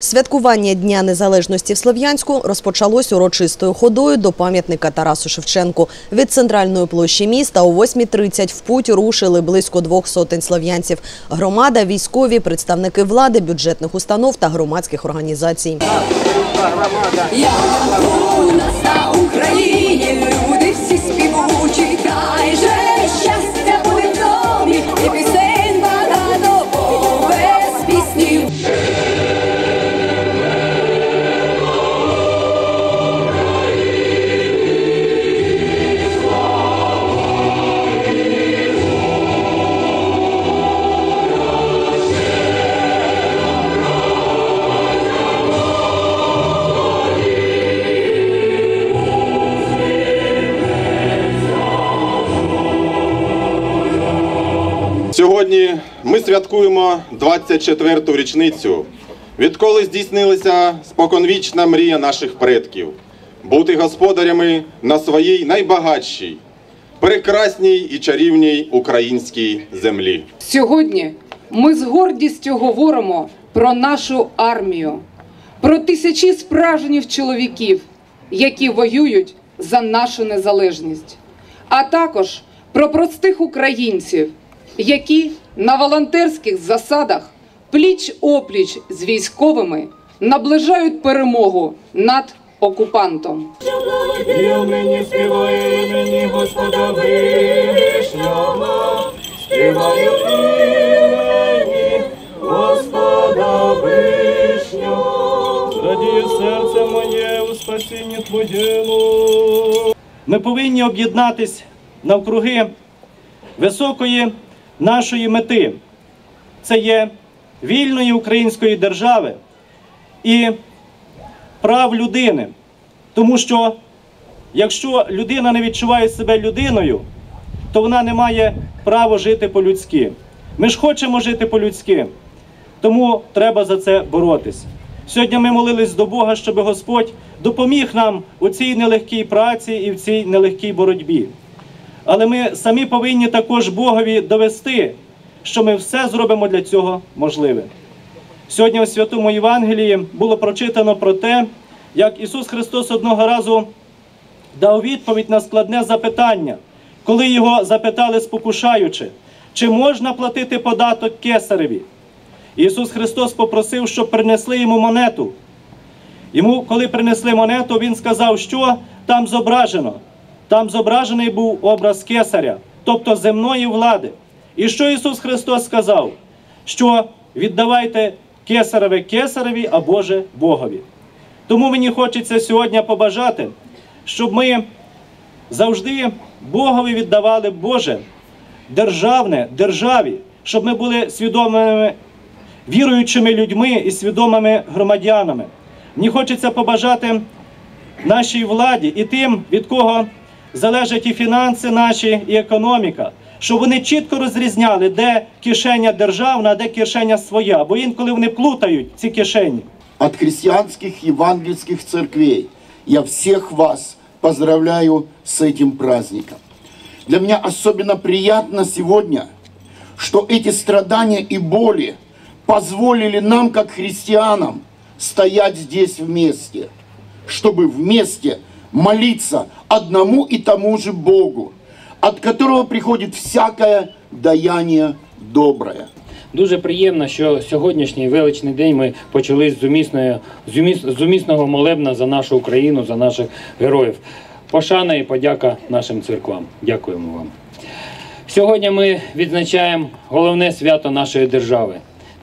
Святкування Дня Незалежності в Слов'янську розпочалось урочистою ходою до пам'ятника Тарасу Шевченку. Від центральної площі міста о 8.30 в путь рушили близько двох сотень слов'янців. Громада, військові, представники влади, бюджетних установ та громадських організацій. Я у нас на Україні Сьогодні ми святкуємо 24-ту річницю, відколи здійснилася споконвічна мрія наших предків бути господарями на своїй найбагатшій, прекрасній і чарівній українській землі. Сьогодні ми з гордістю говоримо про нашу армію, про тисячі справжніх чоловіків, які воюють за нашу незалежність, а також про простих українців, які на волонтерських засадах пліч опліч з військовими наближають перемогу над окупантом. Мені співає імені Господа Вишнього, співаю імені Господа Вишнього. Радіє серце моє у спасінні Твоєму. Ми повинні об'єднатись навкруги високої нашої мети. Це є вільної української держави і прав людини. Тому що якщо людина не відчуває себе людиною, то вона не має права жити по-людськи. Ми ж хочемо жити по-людськи, тому треба за це боротись. Сьогодні ми молились до Бога, щоб Господь допоміг нам у цій нелегкій праці і в цій нелегкій боротьбі. Але ми самі повинні також Богові довести, що ми все зробимо для цього можливе. Сьогодні у Святому Євангелії було прочитано про те, як Ісус Христос одного разу дав відповідь на складне запитання, коли його запитали спокушаючи, чи можна платити податок кесареві. Ісус Христос попросив, щоб принесли йому монету. Йому, коли принесли монету, він сказав, що там зображено. Там зображений був образ кесаря, тобто земної влади. І що Ісус Христос сказав? Що віддавайте кесареве кесареві, а Боже Богові. Тому мені хочеться сьогодні побажати, щоб ми завжди Богові віддавали Боже, державне, державі, щоб ми були свідомими віруючими людьми і свідомими громадянами. Мені хочеться побажати нашій владі і тим, від кого залежать і фінанси наші, і економіка, щоб вони чітко розрізняли, де кишеня державна, а де кишеня своя, бо інколи вони плутають ці кишені. от христианских евангельских церквей. Я всех вас поздравляю с этим праздником. Для меня особенно приятно сегодня, что эти страдания и боли позволили нам, как христианам, стоять здесь вместе, чтобы вместе молиться одному и тому же Богу, от которого приходит всякое даяние доброе. Дуже приємно, що сьогоднішній величний день ми почали з умісної з з умісного молебна за нашу Україну, за наших героїв. Пошана і подяка нашим церквам. Дякуємо вам. Сьогодні ми відзначаємо головне свято нашої держави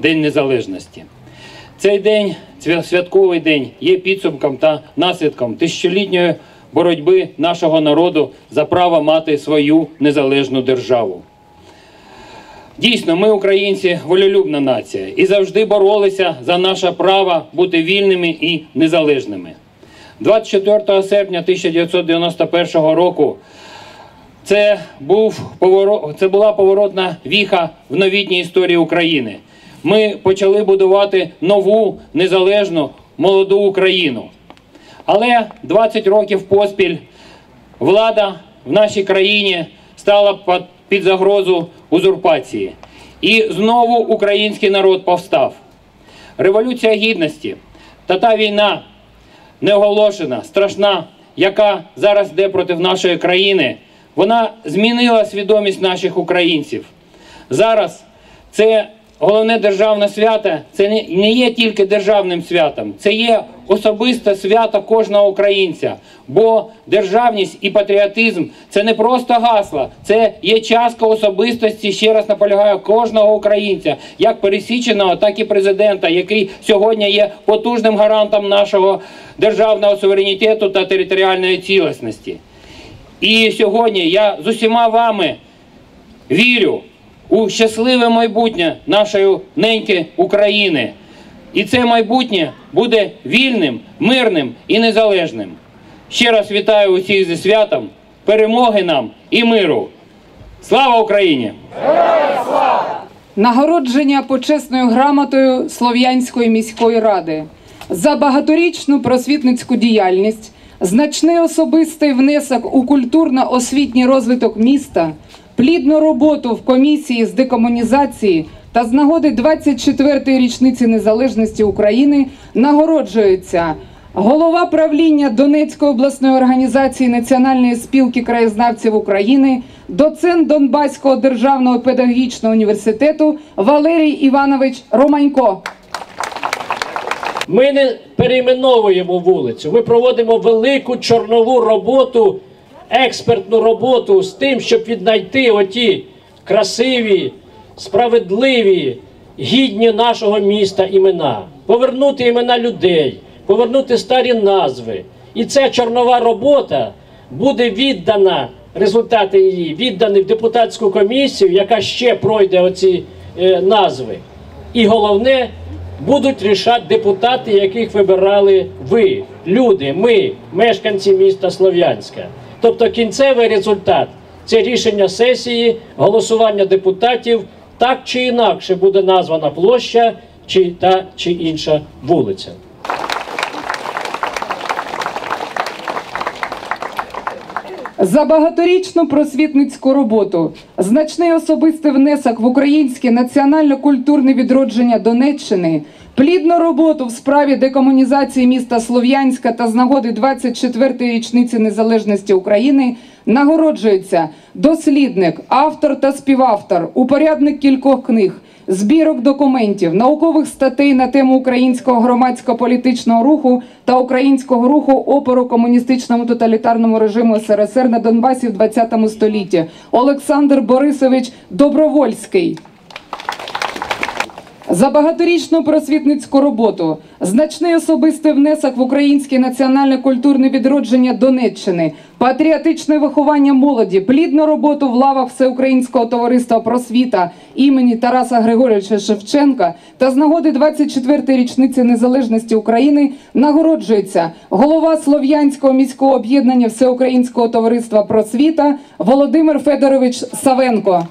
День Незалежності. Цей день, святковий день, є підсумком та наслідком тисячолітньої боротьби нашого народу за право мати свою незалежну державу. Дійсно, ми, українці, волелюбна нація і завжди боролися за наше право бути вільними і незалежними. 24 серпня 1991 року це, був це була поворотна віха в новітній історії України. Ми почали будувати нову незалежну молоду Україну. Але 20 років поспіль влада в нашій країні стала під- загрозу узурпації. І знову український народ повстав. Революція Гідності та та війна неоголошена, страшна, яка зараз йде проти нашої країни, вона змінила свідомість наших українців. Зараз це головне державне свято, це не- є тільки державним святом, це є особисте свято кожного українця. Бо державність і патріотизм це не просто гасла, це є частка особистості, ще раз наполягаю, кожного українця, як пересіченого, так і президента, який сьогодні є потужним гарантом нашого державного суверенітету та територіальної цілісності. І сьогодні я з усіма вами вірю у щасливе майбутнє нашої неньки України. І це майбутнє буде вільним, мирним і незалежним. Ще раз вітаю усіх зі святом, перемоги нам і миру. Слава Україні! Нагородження почесною грамотою Слов'янської міської ради за багаторічну просвітницьку діяльність, значний особистий внесок у культурно-освітній розвиток міста, плідну роботу в комісії з декомунізації та з нагоди 24-ї річниці незалежності України нагороджується голова правління Донецької обласної організації Національної спілки краєзнавців України, доцент Донбаського державного педагогічного університету Валерій Іванович Романько. Ми не перейменовуємо вулицю. Ми проводимо велику чорнову роботу, експертну роботу з тим, щоб віднайти оті красиві, справедливі, гідні нашого міста імена, повернути імена людей, повернути старі назви. І ця чорнова робота буде віддана, результати її віддані в депутатську комісію, яка ще пройде оці е, назви. І головне, будуть рішати депутати, яких вибирали ви, люди, ми, мешканці міста Слов'янська. Тобто кінцевий результат це рішення сесії, голосування депутатів, так чи інакше буде названа площа чи та чи інша вулиця. За багаторічну просвітницьку роботу, значний особистий внесок в українське національно-культурне відродження Донеччини, плідну роботу в справі декомунізації міста Слов'янська та з нагоди 24-ї річниці незалежності України нагороджується дослідник, автор та співавтор, упорядник кількох книг, збірок документів, наукових статей на тему українського громадсько-політичного руху та українського руху опору комуністичному тоталітарному режиму СРСР на Донбасі в ХХ столітті Олександр Борисович Добровольський. За багаторічну просвітницьку роботу, значний особистий внесок в українське національне культурне відродження Донеччини, патріотичне виховання молоді, плідну роботу в лавах Всеукраїнського товариства просвіта імені Тараса Григоровича Шевченка. Та з нагоди 24-ї річниці незалежності України нагороджується голова Слов'янського міського об'єднання Всеукраїнського товариства просвіта Володимир Федорович Савенко.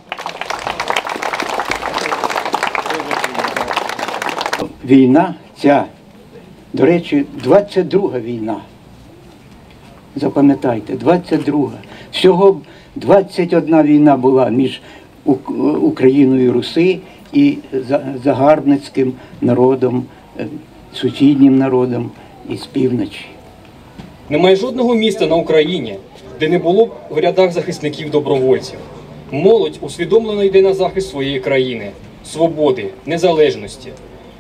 Війна ця, до речі, 22 війна. Запам'ятайте, 22. Всього 21 війна була між Україною Руси і загарбницьким народом, е, сусіднім народом із півночі. Немає жодного міста на Україні, де не було б в рядах захисників добровольців. Молодь усвідомлено йде на захист своєї країни, свободи, незалежності.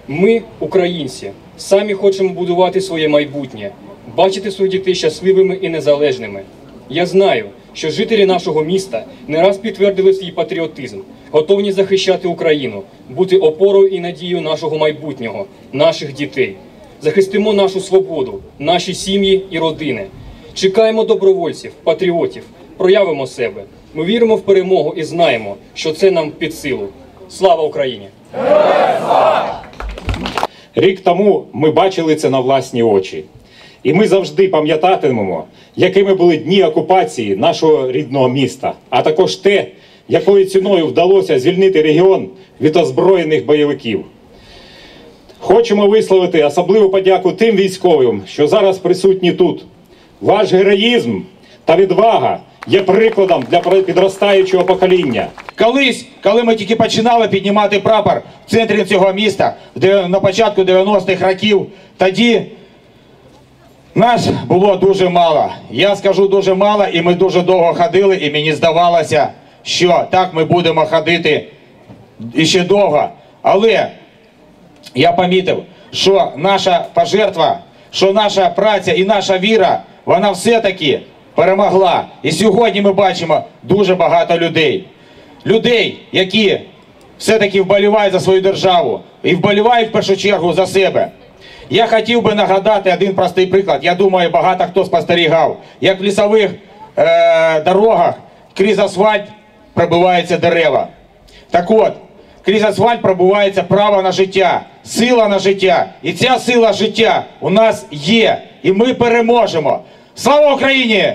Ми, українці, самі хочемо будувати своє майбутнє, бачити своїх дітей щасливими і незалежними. Я знаю, що жителі нашого міста не раз підтвердили свій патріотизм, готовні захищати Україну, бути опорою і надією нашого майбутнього, наших дітей. Захистимо нашу свободу, наші сім'ї і родини. Чекаємо добровольців, патріотів, проявимо себе. Ми віримо в перемогу і знаємо, що це нам під силу. Слава Україні! Рік тому ми бачили це на власні очі. І ми завжди пам'ятатимемо, якими були дні окупації нашого рідного міста, а також те, якою ціною вдалося звільнити регіон від озброєних бойовиків. Хочемо висловити особливу подяку тим військовим, що зараз присутні тут. Ваш героїзм та відвага є прикладом для підростаючого покоління. Колись, коли ми тільки починали піднімати прапор в центрі цього міста на початку 90-х років, тоді нас було дуже мало. Я скажу дуже мало, і ми дуже довго ходили, і мені здавалося, що так ми будемо ходити іще довго. Але я помітив, що наша пожертва, що наша праця і наша віра, вона все-таки перемогла. І сьогодні ми бачимо дуже багато людей. Людей, які все-таки вболівають за свою державу і вболівають в першу чергу за себе. Я хотів би нагадати один простий приклад. Я думаю, багато хто спостерігав, як в лісових е- дорогах крізь асфальт пробиваються дерева. Так от, крізь асфальт пробувається право на життя, сила на життя. І ця сила життя у нас є. І ми переможемо. Слава Україні!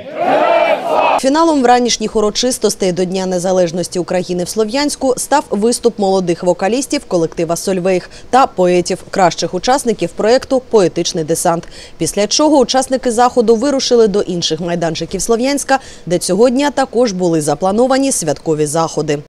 Фіналом вранішніх урочистостей до Дня Незалежності України в Слов'янську став виступ молодих вокалістів колектива Сольвейх та поетів, кращих учасників проєкту Поетичний десант. Після чого учасники заходу вирушили до інших майданчиків Слов'янська, де цього дня також були заплановані святкові заходи.